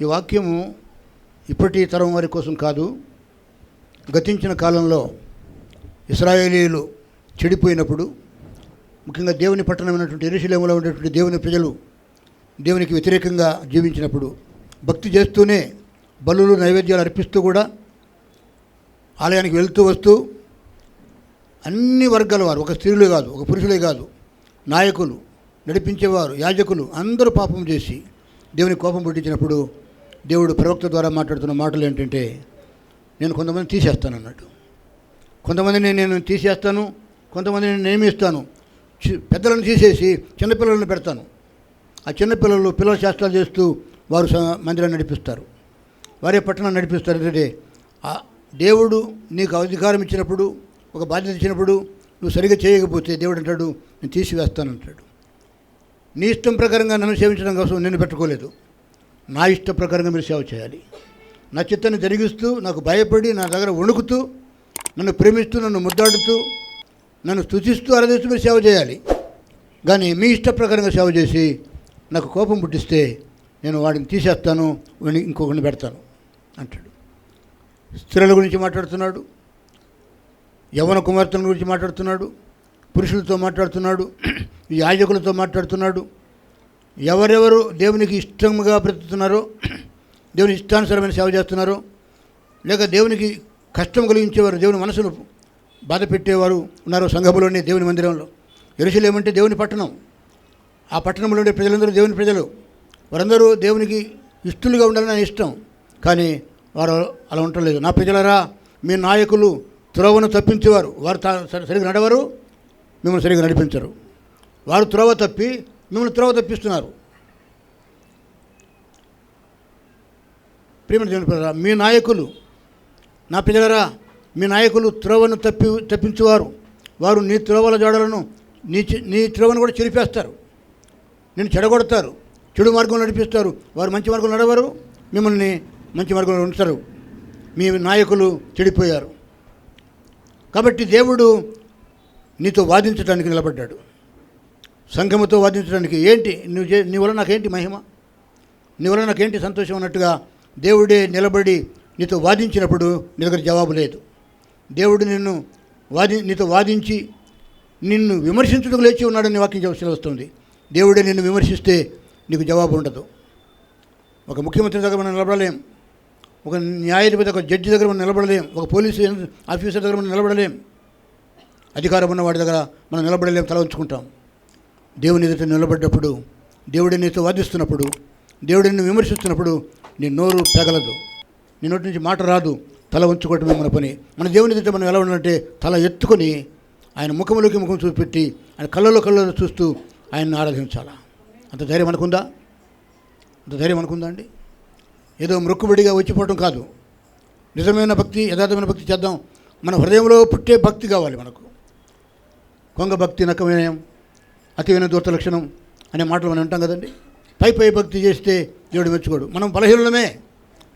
ఈ వాక్యము ఇప్పటి తరం వారి కోసం కాదు గతించిన కాలంలో ఇస్రాయేలీలు చెడిపోయినప్పుడు ముఖ్యంగా దేవుని పట్టణమైనటువంటి ఎరుశలేములో ఉండేటువంటి దేవుని ప్రజలు దేవునికి వ్యతిరేకంగా జీవించినప్పుడు భక్తి చేస్తూనే బలులు నైవేద్యాలు అర్పిస్తూ కూడా ఆలయానికి వెళ్తూ వస్తూ అన్ని వర్గాల వారు ఒక స్త్రీలే కాదు ఒక పురుషులే కాదు నాయకులు నడిపించేవారు యాజకులు అందరూ పాపం చేసి దేవుని కోపం పుట్టించినప్పుడు దేవుడు ప్రవక్త ద్వారా మాట్లాడుతున్న మాటలు ఏంటంటే నేను కొంతమంది తీసేస్తాను అన్నట్టు. కొంతమందిని నేను తీసేస్తాను కొంతమందిని నేను నియమిస్తాను. పెద్దలను తీసేసి చిన్నపిల్లలను పెడతాను. ఆ చిన్నపిల్లలు పిల్లల శాస్త్రాలు చేస్తూ వారు స- మందిరాన్ని నడిపిస్తారు. వారే పట్టణం నడిపిస్తారు. ఎందుకంటే ఆ దేవుడు నీకు అధికారం ఇచ్చినప్పుడు ఒక బాధ్యత ఇచ్చినప్పుడు నువ్వు సరిగ్గా చేయకపోతే దేవుడు అంటాడు నేను తీసివేస్తాను అంటాడు. నీ ఇష్టం ప్రకారంగా నన్ను సేవించడం కోసం నేను పెట్టుకోలేదు. నా ఇష్ట ప్రకారంగా మీరు సేవ చేయాలి. నా చిత్తాన్ని జరిగిస్తూ నాకు భయపడి నా దగ్గర వణుకుతూ నన్ను ప్రేమిస్తూ నన్ను ముద్దాడుతూ నన్ను స్థుతిస్తూ ఆరాధిస్తూ మీరు సేవ చేయాలి. కానీ మీ ఇష్ట ప్రకారంగా సేవ చేసి నాకు కోపం పుట్టిస్తే నేను వాడిని తీసేస్తాను వాడిని ఇంకొకరిని పెడతాను అంటాడు. స్త్రీల గురించి మాట్లాడుతున్నాడు యవన కుమార్తెల గురించి మాట్లాడుతున్నాడు పురుషులతో మాట్లాడుతున్నాడు ఈ యాజకులతో మాట్లాడుతున్నాడు ఎవరెవరు దేవునికి ఇష్టంగా బ్రతుకుతున్నారో దేవుని ఇష్టానుసారమైన సేవ చేస్తున్నారో లేక దేవునికి కష్టం కలిగించేవారు దేవుని మనసును బాధ పెట్టేవారు ఉన్నారు సంఘములోనే దేవుని మందిరంలో. ఎరుసలేమంటే దేవుని పట్టణం. ఆ పట్టణంలో ఉండే ప్రజలందరూ దేవుని ప్రజలు. వారందరూ దేవునికి ఇష్టలుగా ఉండాలని నా ఇష్టం. కానీ వారు అలా ఉండలేదు నా ప్రజలరా మీ నాయకులు త్రోవను తప్పించేవారు. వారు తా- సరిగ్గా నడవరు మిమ్మల్ని సరిగ్గా నడిపించరు. వారు త్రోవ తప్పి మిమ్మల్ని త్రోవ తప్పిస్తున్నారు. ప్రేమ దేవుని మీ నాయకులు నా ప్రజలరా మీ నాయకులు త్రోవను తప్పి తప్పించేవారు. వారు నీ త్రోవల జోడలను నీ నీ త్రోవను కూడా చెరిపేస్తారు. నేను చెడగొడతారు. చెడు మార్గంలో నడిపిస్తారు. వారు మంచి మార్గంలో నడవరు. మిమ్మల్ని మంచి మార్గంలో ఉంచుతారు మీ నాయకులు చెడిపోయారు. కాబట్టి దేవుడు నీతో వాదించడానికి నిలబడ్డాడు. సంఘముతో వాదించడానికి ఏంటి? నువ్వు చే నీ వల్ల నాకేంటి మహిమ? నీ వల్ల నాకేంటి సంతోషం అన్నట్టుగా దేవుడే నిలబడి నీతో వాదించినప్పుడు నీ దగ్గర జవాబు లేదు. దేవుడు నిన్ను వాది నీతో వాదించి నిన్ను విమర్శించడం లేచి ఉన్నాడని వాక్యం చెప్పి వస్తుంది. దేవుడే నిన్ను విమర్శిస్తే నీకు జవాబు ఉండదు. ఒక ముఖ్యమంత్రి దగ్గర మనం నిలబడలేం. ఒక న్యాయాధిపతి ఒక జడ్జి దగ్గర మనం నిలబడలేం. ఒక పోలీసు ఆఫీసర్ దగ్గర మనం నిలబడలేం. అధికారం ఉన్న వాడి దగ్గర మనం నిలబడలేం తల ఉంచుకుంటాం దేవుని ఎదుట నిలబడ్డప్పుడు దేవుడి నీతో వాదిస్తున్నప్పుడు దేవుడిని విమర్శిస్తున్నప్పుడు నీ నోరు పెగలదు నీ నోటి నుంచి మాట రాదు. తల ఉంచుకోవటమే మన పని. మన దేవుని ఎదుట మనం ఎలా ఉండాలంటే తల ఎత్తుకొని ఆయన ముఖంలోకి ముఖం చూపెట్టి ఆయన కళ్ళలో కళ్ళలో చూస్తూ ఆయన్ని ఆరాధించాలా? అంత ధైర్యం అనుకుందా అంత ధైర్యం అనుకుందా అండి? ఏదో మృక్కుబడిగా వచ్చిపోవటం కాదు. నిజమైన భక్తి యథార్థమైన భక్తి చేద్దాం. మన హృదయంలో పుట్టే భక్తి కావాలి మనకు. కొంగ భక్తి నకమేయం. అతివైన దూత లక్షణం అనే మాటలు మనం వింటాం కదండి. పై పై భక్తి చేస్తే దేవుడు మెచ్చుకోడు. మనం బలహీనమే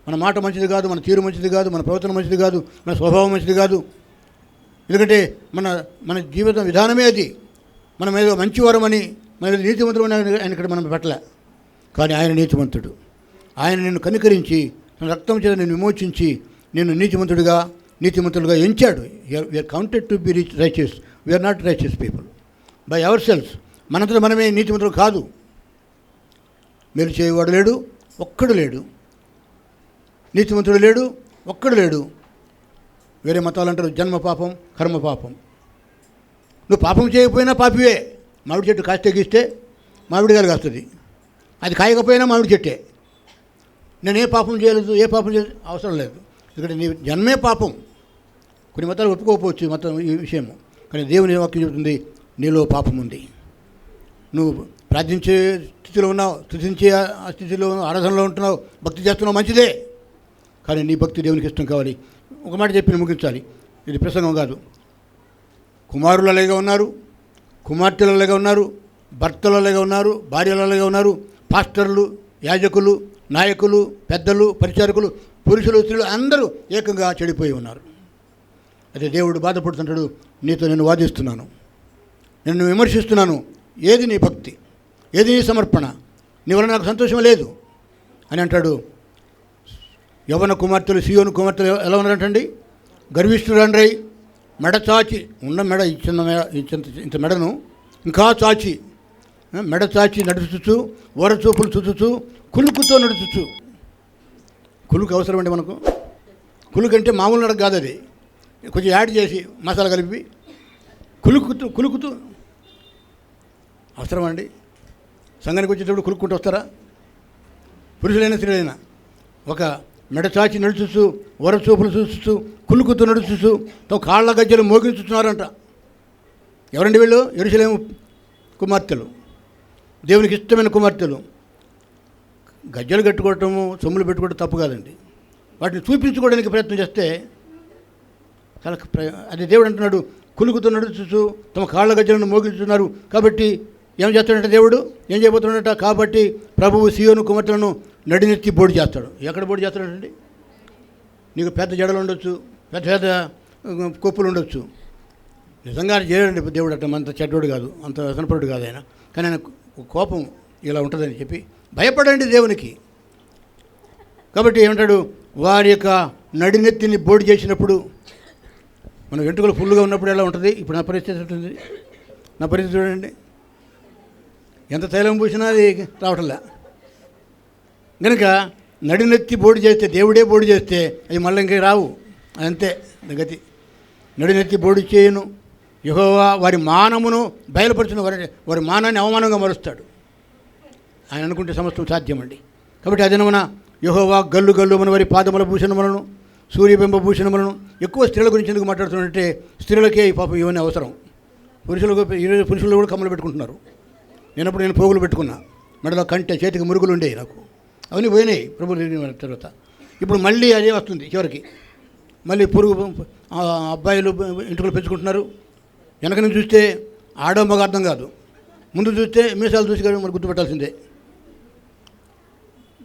మన మాట మంచిది కాదు మన తీరు మంచిది కాదు మన ప్రవర్తన మంచిది కాదు మన స్వభావం మంచిది కాదు. ఎందుకంటే మన మన జీవిత విధానమే అది. మనం ఏదో మంచివారమని మన ఏదో నీతిమంతుడు అని ఆయన ఇక్కడ మనం పెట్టలే. కానీ ఆయన నీతిమంతుడు. ఆయన నిన్ను కనికరించి తన రక్తం చేత నిన్ను విమోచించి నిన్ను నీతిమంతుడిగా నీతిమంతులుగా ఎంచాడు. We are counted to be reach righteous we are not righteous people by our cells మనంతట మనమే నీతిమంతులు కాదు. మీరు చేయవాడు లేడు ఒక్కడు లేడు. నీతిమంతుడు లేడు ఒక్కడు లేడు. వేరే మతాలు అంటారు జన్మ పాపం కర్మ పాపం. నువ్వు పాపం చేయకపోయినా పాపివే. మామిడి చెట్టు కాస్తే గీస్తే మామిడికాయలు కాస్తుంది. అది కాయకపోయినా మామిడి చెట్టే. నేను ఏ పాపం చేయలేదు ఏ పాపం చేయలేదు అవసరం లేదు. ఇక్కడ నీ జన్మే పాపం. కొన్ని మతాలు ఒప్పుకోకపోవచ్చు మతం ఈ విషయము. కానీ దేవుని వాక్యం చెబుతుంది నీలో పాపం ఉంది. నువ్వు ప్రార్థించే స్థితిలో ఉన్నావు స్థుతించే స్థితిలో ఆరాధనలో ఉంటున్నావు భక్తి చేస్తున్నావు మంచిదే. కానీ నీ భక్తి దేవునికి ఇష్టం కావాలి. ఒక మాట చెప్పి ముగించాలి. ఇది ప్రసంగం కాదు. కుమారులలాగా ఉన్నారు కుమార్తెలలాగా ఉన్నారు భర్తలలాగా ఉన్నారు భార్యలలాగా ఉన్నారు పాస్టర్లు యాజకులు నాయకులు పెద్దలు పరిచారకులు పురుషులు స్త్రీలు అందరూ ఏకంగా చెడిపోయి ఉన్నారు. అదే దేవుడు బాధపడుతుంటాడు నీతో నేను వాదిస్తున్నాను. నిన్ను విమర్శిస్తున్నాను. ఏది నీ భక్తి? ఏది నీ సమర్పణ? నీ వల్ల నాకు సంతోషం లేదు. అని అంటాడు. యవన కుమార్తెలు సియోను కుమార్తెలు ఎలా ఉన్నారంటండి? గర్విష్ఠురండ్రై మెడ చాచి ఉన్న మెడ ఈ చిన్న మెడ ఈ ఇంత మెడను ఇంకా చాచి మెడ చాచి నడుచుచు వరచూపులు చుచుచు కులుకుతో నడుచుచు. కులుకు అవసరం అండి మనకు? కులుకు అంటే మామూలు నడక కాదు అది. కొంచెం యాడ్ చేసి మసాలా కలిపి. కులుకుతూ కులుకుతూ అవసరం అండి సంఘానికి వచ్చేటప్పుడు కులుక్కుంటూ వస్తారా? పురుషులైన స్త్రీలైనా ఒక మెడ చాచి నడుచుచు వరచూపులు చూస్తూ కులుకుతూ నడుచుస్తూ తమ కాళ్ళ గజ్జలు మోగించుతున్నారంట ఎవరండి వీళ్ళు? ఎరుసలేము కుమార్తెలు. దేవునికి ఇష్టమైన కుమార్తెలు. గజ్జలు కట్టుకోవటము సొమ్ములు పెట్టుకోవడం తప్పు కాదండి. వాటిని చూపించుకోవడానికి ప్రయత్నం చేస్తే చాలా ప్ర- అది దేవుడు అంటున్నాడు కులుకుతూ నడుచుతూ తమ కాళ్ళ గజ్జలను మోగిస్తున్నారు కాబట్టి ఏం చేస్తాడంటే దేవుడు? ఏం చేయబోతున్నాడట? కాబట్టి ప్రభువు సియోను కుమార్తెలను నడినెత్తి బోడి చేస్తాడు. ఎక్కడ బోడి చేస్తాడండి నీకు పెద్ద జడలు ఉండొచ్చు పెద్ద పెద్ద కొప్పులు ఉండొచ్చు. నిజంగా చేయడండి దేవుడు అట్ట అంత చెడ్డోడు కాదు అంత వ్యసనపరుడు కాదు ఆయన. కానీ ఆయన కోపం ఇలా ఉంటుందని చెప్పి భయపడండి దేవునికి. కాబట్టి ఏమంటాడు? వారి యొక్క నడినెత్తిని బోడి చేసినప్పుడు మన వెంట్రుకలు ఫుల్గా ఉన్నప్పుడు ఎలా ఉంటుంది? ఇప్పుడు నా పరిస్థితి ఉంటుంది నా పరిస్థితి చూడండి. ఎంత తైలం పూసినా అది రావటంలా. కనుక నడినెత్తి బోడి చేస్తే దేవుడే బోడి చేస్తే అవి మళ్ళీ ఇంక రావు. అంతే గతి. నడినెత్తి బోడి చేయను. యుహోవా వారి మానమును బయలుపరిచిన వారి వారి మానాన్ని అవమానంగా మరుస్తాడు. ఆయన అనుకుంటే సమస్తం సాధ్యమండి. కాబట్టి అదనమున యహోవా గల్లు గల్లు మన వారి పాదముల భూషణములను సూర్యబింబ భూషణములను ఎక్కువ స్త్రీల గురించి ఎందుకు మాట్లాడుతున్నట్టే స్త్రీలకే ఈ పాపం ఇవన్నీ అవసరం. పురుషులకు ఈరోజు పురుషులు కూడా కమ్మలు పెట్టుకుంటున్నారు. నేనప్పుడు నేను పోగులు పెట్టుకున్నా. మెడలో కంటే చేతికి మురుగులు ఉండేవి నాకు. అవన్నీ పోయినాయి ప్రభు తర్వాత. ఇప్పుడు మళ్ళీ అదే వస్తుంది చివరికి. మళ్ళీ పురుగు అబ్బాయిలు ఇంటికి పెంచుకుంటున్నారు. వెనక నుంచి చూస్తే ఆడో మగ అర్థం కాదు. ముందు చూస్తే మీసాలు చూసి కానీ మరి గుర్తుపెట్టాల్సిందే.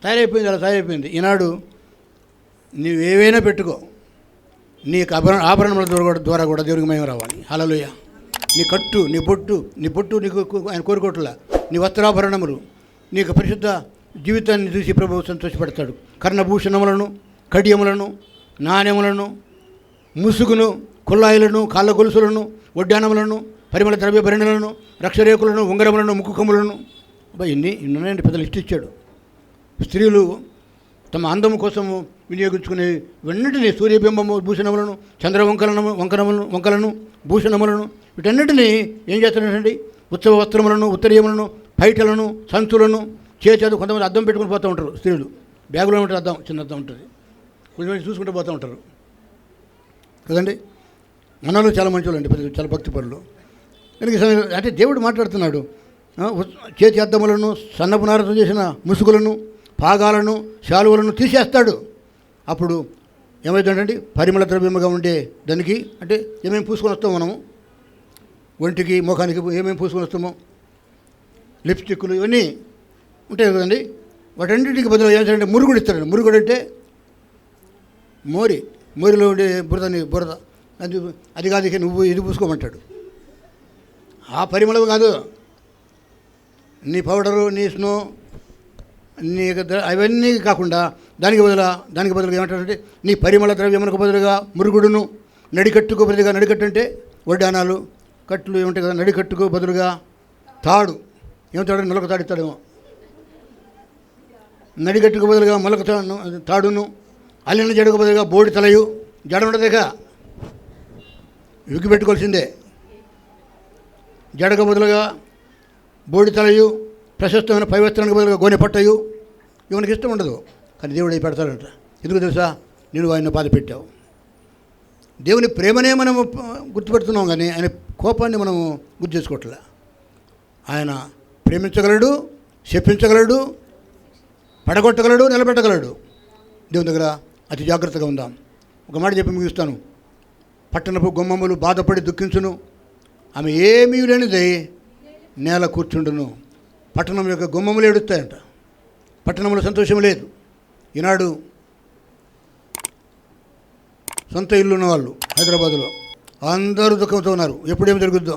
తయారైపోయింది అలా తయారైపోయింది. ఈనాడు నీవేవైనా ఏవైనా పెట్టుకో. నీకు ఆభరణ ఆభరణముల ద్వారా కూడా ద్వారా కూడా దేవునికి మేము రావాలి. హలలుయ నీ కట్టు నీ బొట్టు నీ బొట్టు నీకు ఆయన కోరుకోవట్లా? నీ వస్త్రాభరణములు నీకు పరిశుద్ధ జీవితాన్ని చూసి ప్రభువు సంతోషపడతాడు. కర్ణభూషణములను కడియములను నాణ్యములను ముసుగును కుల్లాయిలను కాళ్ళ గొలుసులను వడ్డానములను పరిమళ ద్రవ్య భరణులను రక్షరేకులను ఉంగరములను ముక్కుకములను ఇన్ని ఇన్ని పెద్ద లిస్ట్ ఇచ్చాడు. స్త్రీలు తమ అందము కోసము వినియోగించుకునే వెన్నిటిని సూర్యబింబము భూషణములను చంద్రవంకలను వంకనములను వంకలను భూషణములను వీటన్నిటిని ఏం చేస్తున్నారండి ఉత్సవ వస్త్రములను ఉత్తరీయములను పైటలను సంచులను చేసేది కొంతమంది అద్దం పెట్టుకుని పోతూ ఉంటారు స్త్రీలు. బ్యాగులో ఉంటుంది అద్దం చిన్న అద్దం ఉంటుంది. కొంచెం చూసుకుంటూ పోతూ ఉంటారు. కదండి? మనలో చాలా మంచి వాళ్ళండి చాలా భక్తి పనులు కనుక అంటే దేవుడు మాట్లాడుతున్నాడు. చేతి అద్దములను సన్నపునారతో చేసిన ముసుగులను పాగాలను శాలువలను తీసేస్తాడు. అప్పుడు ఏమవుతుందండి పరిమళ ద్రవ్యముగా ఉండే దానికి అంటే ఏమేమి పూసుకొని వస్తాం మనము? ఒంటికి ముఖానికి ఏమేమి పూసుకొని వస్తామో? లిప్స్టిక్లు ఇవన్నీ ఉంటాయి కదండి. వాటన్నిటికి బదులు ఏంటంటే మురుగుడు ఇస్తారండి. మురుగుడు అంటే మోరి. మోరిలో ఉండే బురదని బురద. అది అది కాదు ఇక నువ్వు ఇది పూసుకోమంటాడు. ఆ పరిమళం కాదు. నీ పౌడరు నీ స్నో నీ అవన్నీ కాకుండా దానికి బదులు దానికి బదులుగా ఏమంటారంటే నీ పరిమళ ద్రవ్యమునకు బదులుగా మురుగుడును నడికట్టుకు బదులుగా నడికట్టు అంటే వడ్డానాలు కట్లు ఏముంటాయి కదా నడికట్టుకు బదులుగా తాడు. ఏమంటాడు? మొలక తాడిస్తాడేమో నడికట్టుకు బదులుగా మొలక తాడును అల్లిన జడకు బదులుగా బోడి తలయు జడ ఉండదేగా విగ్గి పెట్టుకోవాల్సిందే. జడకు బదులుగా బోడి తలయు ప్రశస్తమైన పైవస్త్రానికి బదులుగా గోనె పట్టయు ఇవనికి ఇష్టం ఉండదు. కానీ దేవుడు అవి పెడతాడంట? ఎందుకు తెలుసా? నేను ఆయన బాధ పెట్టావు దేవుని ప్రేమనే మనము గుర్తుపెడుతున్నాం కానీ ఆయన కోపాన్ని మనము గుర్తు చేసుకోవట్లే. ఆయన ప్రేమించగలడు శప్పించగలడు పడగొట్టగలడు నిలబెట్టగలడు. దేవుని దగ్గర అతి జాగ్రత్తగా ఉందాం. ఒక మాట చెప్పి ముగిస్తాను. పట్టణపు గుమ్మములు బాధపడి దుఃఖించును. ఆమె ఏమీ లేనిదై నేల కూర్చుండును. పట్టణం యొక్క గుమ్మములు ఏడుస్తాయంట. పట్టణంలో సంతోషం లేదు. ఈనాడు సొంత ఇల్లు ఉన్నవాళ్ళు హైదరాబాద్లో అందరూ దుఃఖంతో ఉన్నారు. ఎప్పుడేమి జరుగుద్దో?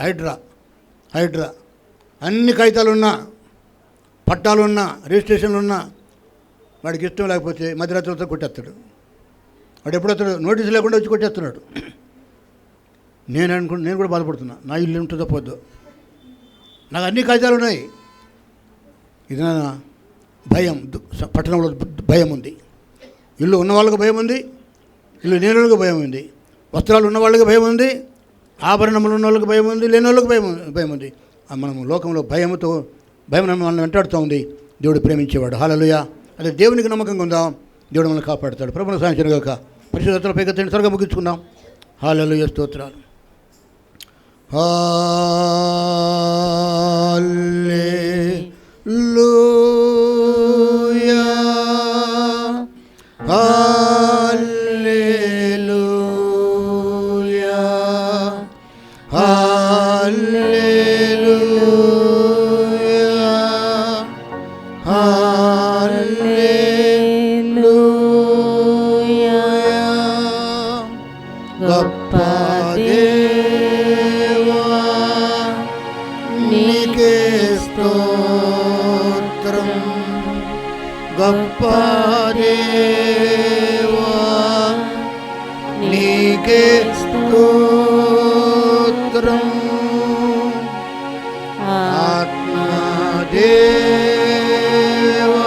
హైడ్రా హైడ్రా. అన్ని కాగితాలు ఉన్నా పట్టాలు ఉన్నా రిజిస్ట్రేషన్లు ఉన్నా వాడికి ఇష్టం లేకపోతే మధ్యరాత్రితో కొట్టేస్తాడు. వాడు ఎప్పుడు వస్తాడు నోటీస్ లేకుండా వచ్చి కొట్టేస్తున్నాడు. నేను అనుకుంటు నేను కూడా బాధపడుతున్నా. నా ఇల్లు ఉంటుందో పోద్దో? నాకు అన్ని కాగితాలు ఉన్నాయి. ఇది నా భయం దు- పట్టణంలో భయం ఉంది. ఇల్లు ఉన్న వాళ్ళకి భయం ఉంది ఇల్లు లేని వాళ్ళకి భయం ఉంది. వస్త్రాలు ఉన్న వాళ్ళకి భయం ఉంది ఆభరణములు ఉన్న వాళ్ళకి భయం ఉంది లేని వాళ్ళకి భయం భయం ఉంది. మనం లోకంలో భయంతో భయం మనల్ని వెంటాడుతూ ఉంది. దేవుడు ప్రేమించేవాడు. హాలలుయ అదే దేవునికి నమ్మకంగా ఉందాం. దేవుడు మనల్ని కాపాడుతాడు. ప్రభుత్వ సాయం గాక పరిశుద్ధతల పైకి త్వరగా ముగించుకుందాం. హాలలుయ స్తోత్రాలు. హల్లెలూయా. గొప్ప దేవా నీకే స్తోత్రం ఆత్మదేవా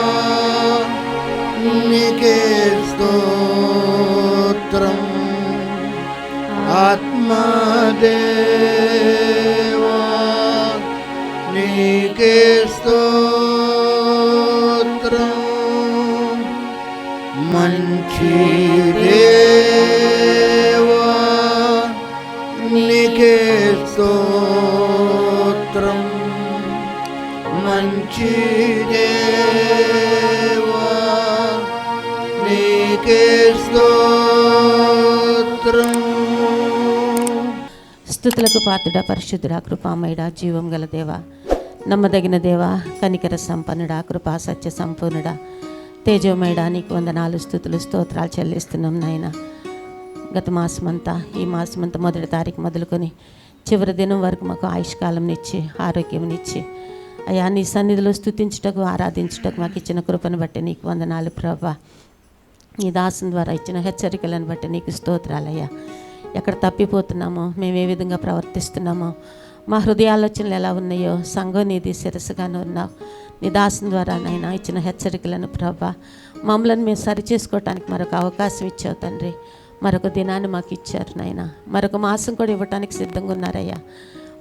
నీకే స్తోత్రం ఆత్మదేవా నీకే స్తోత్రం దేవా నీకే స్తోత్రం మంచి దేవా నీకే స్తోత్రం స్థుతులకు పాత్రుడా పరిశుద్ధుడా కృపామయుడా జీవం గల దేవా. నమ్మదగిన దేవా కనికర సంపన్నుడా కృపా సత్య సంపూర్ణుడా తేజోమయడానికి వంద వందనాలు స్థుతులు స్తోత్రాలు చెల్లిస్తున్నాం నాయన. గత మాసమంతా ఈ మాసమంతా మొదటి తారీఖు మొదలుకొని చివరి దినం వరకు మాకు ఆయుష్కాలంనిచ్చి ఆరోగ్యంనిచ్చి అయ్యా నీ సన్నిధిలో స్థుతించుటకు ఆరాధించుటకు మాకు ఇచ్చిన కృపను బట్టి నీకు వందనాలు ప్రభా. నీ దాసం ద్వారా ఇచ్చిన హెచ్చరికలను బట్టి నీకు స్తోత్రాలయ్యా. ఎక్కడ తప్పిపోతున్నామో మేము ఏ విధంగా ప్రవర్తిస్తున్నామో మా హృదయాలోచనలు ఎలా ఉన్నాయో సంఘం నీది శిరస్సుగానే ఉన్నావు. నీ దాసం ద్వారా నైనా ఇచ్చిన హెచ్చరికలను ప్రభా మమ్మలను మేము సరి చేసుకోవటానికి మరొక అవకాశం ఇచ్చావు తండ్రి. మరొక దినాన్ని మాకు ఇచ్చారు నాయన. మరొక మాసం కూడా ఇవ్వటానికి సిద్ధంగా ఉన్నారయ్యా.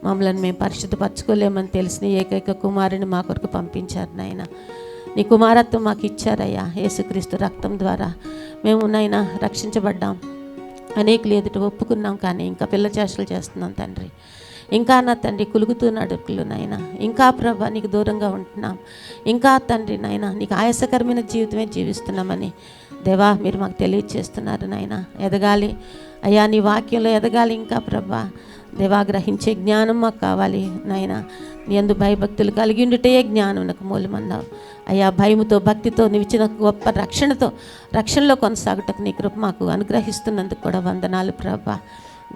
మమ్మల్ని మేము పరిశుద్ధపరచుకోలేమని తెలిసిన ఏకైక కుమారుని మా కొరకు పంపించారు నాయన. నీ కుమారత్వం మాకు ఇచ్చారయ్యా. యేసుక్రీస్తు రక్తం ద్వారా మేము నైనా రక్షించబడ్డాం. అనేకులు ఎదుటి ఒప్పుకున్నాం కానీ ఇంకా పిల్ల చేష్టలు చేస్తున్నాం తండ్రి. ఇంకా నా తండ్రి కులుగుతున్నాడు నాయన. ఇంకా ప్రభా నీకు దూరంగా ఉంటున్నాం. ఇంకా తండ్రి నాయన నీకు ఆయాసకరమైన జీవితమే జీవిస్తున్నామని దేవా మీరు మాకు తెలియచేస్తున్నారు నాయన. ఎదగాలి. అయ్యా నీ వాక్యంలో ఎదగాలి ఇంకా ప్రభా. దేవా గ్రహించే జ్ఞానం మాకు కావాలి నాయన. నీ అందు భయభక్తులు కలిగి ఉండుటే జ్ఞానం నాకు మూలమన్నావు అయ్యా భయముతో భక్తితో నిలిచిన గొప్ప రక్షణతో రక్షణలో కొనసాగుటకు నీ కృప మాకు అనుగ్రహిస్తున్నందుకు కూడా వందనాలు ప్రభా.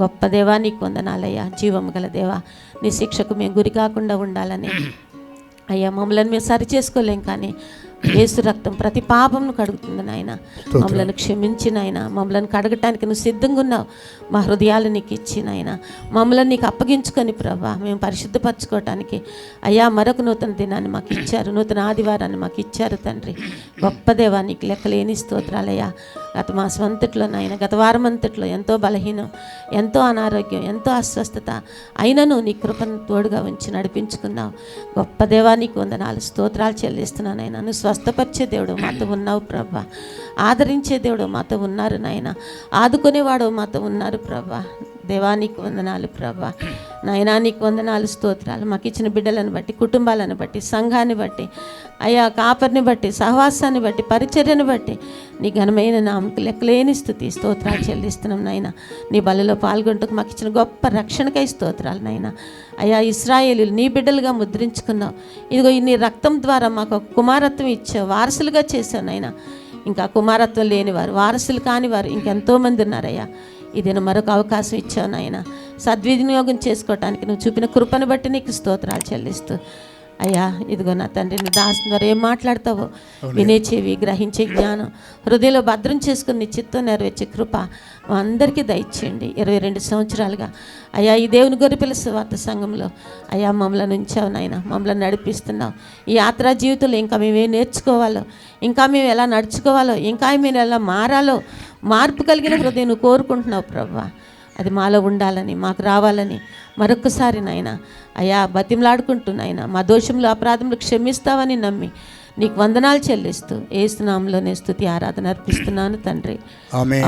గొప్ప దేవా నీకు వందనాలయ్యా. జీవము గల దేవా నీ శిక్షకు మేము గురి కాకుండా ఉండాలని. అయ్యా మమ్మల్ని మేము సరి చేసుకోలేం కానీ యేసు రక్తం ప్రతి పాపంను కడుగుతుంది నాయన. మమ్మల్ని క్షమించి నాయన. మమ్మల్ని కడగటానికి నువ్వు సిద్ధంగా ఉన్నావు. మా హృదయాలు నీకు ఇచ్చి నాయన. మమ్మల్ని నీకు అప్పగించుకొని ప్రభా మేము పరిశుద్ధపరచుకోవటానికి అయ్యా మరొక నూతన దినాన్ని మాకు ఇచ్చారు. నూతన ఆదివారాన్ని మాకు ఇచ్చారు తండ్రి. గొప్ప దేవా నీకు లెక్కలేని స్తోత్రాలయ్యా. గత మాసం అంతట్లో నాయన గత వారం అంతట్లో ఎంతో బలహీనం ఎంతో అనారోగ్యం ఎంతో అస్వస్థత అయినను నీ కృపను తోడుగా ఉంచి నడిపించుకున్నావు. గొప్ప దేవా నీకు వందనాలు. స్తోత్రాలు చెల్లిస్తున్నాను నువ్వు స్వస్థపరిచే దేవుడు మాతో ఉన్నావు ప్రభా. ఆదరించే దేవుడు మాతో ఉన్నారు నాయన. ఆదుకునేవాడు మాతో ఉన్నారు ప్రభా. దేవానికి వందనాలు ప్రభా. నాయనా నీకు వందనాలు స్తోత్రాలు. మాకు ఇచ్చిన బిడ్డలను బట్టి కుటుంబాలను బట్టి సంఘాన్ని బట్టి అయా కాపర్ని బట్టి సహవాసాన్ని బట్టి పరిచర్యను బట్టి నీ ఘనమైన నామకు లెక్కలేని స్థుతి స్తోత్రాలు చెల్లిస్తున్నాం నాయన. నీ బలలో పాల్గొంటకు మాకు ఇచ్చిన గొప్ప రక్షణకై స్తోత్రాలు నాయన. అయా ఇస్రాయేలు నీ బిడ్డలుగా ముద్రించుకున్నావు. ఇదిగో నీ రక్తం ద్వారా మాకు ఒక కుమారత్వం ఇచ్చావు వారసులుగా చేశావు నాయన. ఇంకా కుమారత్వం లేని వారు వారసులు కాని వారు ఇంకెంతోమంది ఉన్నారయ్యా. ఇదిన మరొక అవకాశం ఇచ్చావు నాయన. సద్వినియోగం చేసుకోవటానికి నువ్వు చూపిన కృపను బట్టి నీకు స్తోత్రాలు చెల్లిస్తూ అయ్యా ఇదిగో నా తండ్రి నీ దాసు ద్వారా ఏం మాట్లాడతావో? వినే చెవి గ్రహించే జ్ఞానం. హృదయంలో భద్రం చేసుకుని నీ చిత్తం నెరవేర్చే కృప అందరికీ దయచేయండి. ఇరవై రెండు సంవత్సరాలుగా అయ్యా ఈ దేవుని గొర్రెపిల్ల సువార్త సంఘంలో అయ్యా మమ్మల్ని ఉంచావు నాయన. మమ్మల్ని నడిపిస్తున్నావు. ఈ యాత్రా జీవితంలో ఇంకా మేము ఏం నేర్చుకోవాలో ఇంకా మేము ఎలా నడుచుకోవాలో ఇంకా మేము ఎలా మారాలో మార్పు కలిగిన హృదయం కోరుకుంటున్నావు ప్రభా. అది మాలో ఉండాలని మాకు రావాలని. మరొకసారి నాయన అయ్యా బతిమలాడుకుంటున్నాయన మా దోషంలో అపరాధములు క్షమిస్తావని నమ్మి నీకు వందనాలు చెల్లిస్తూ ఏసునామంలోనే స్థుతి ఆరాధన అర్పిస్తున్నాను తండ్రి. ఆమె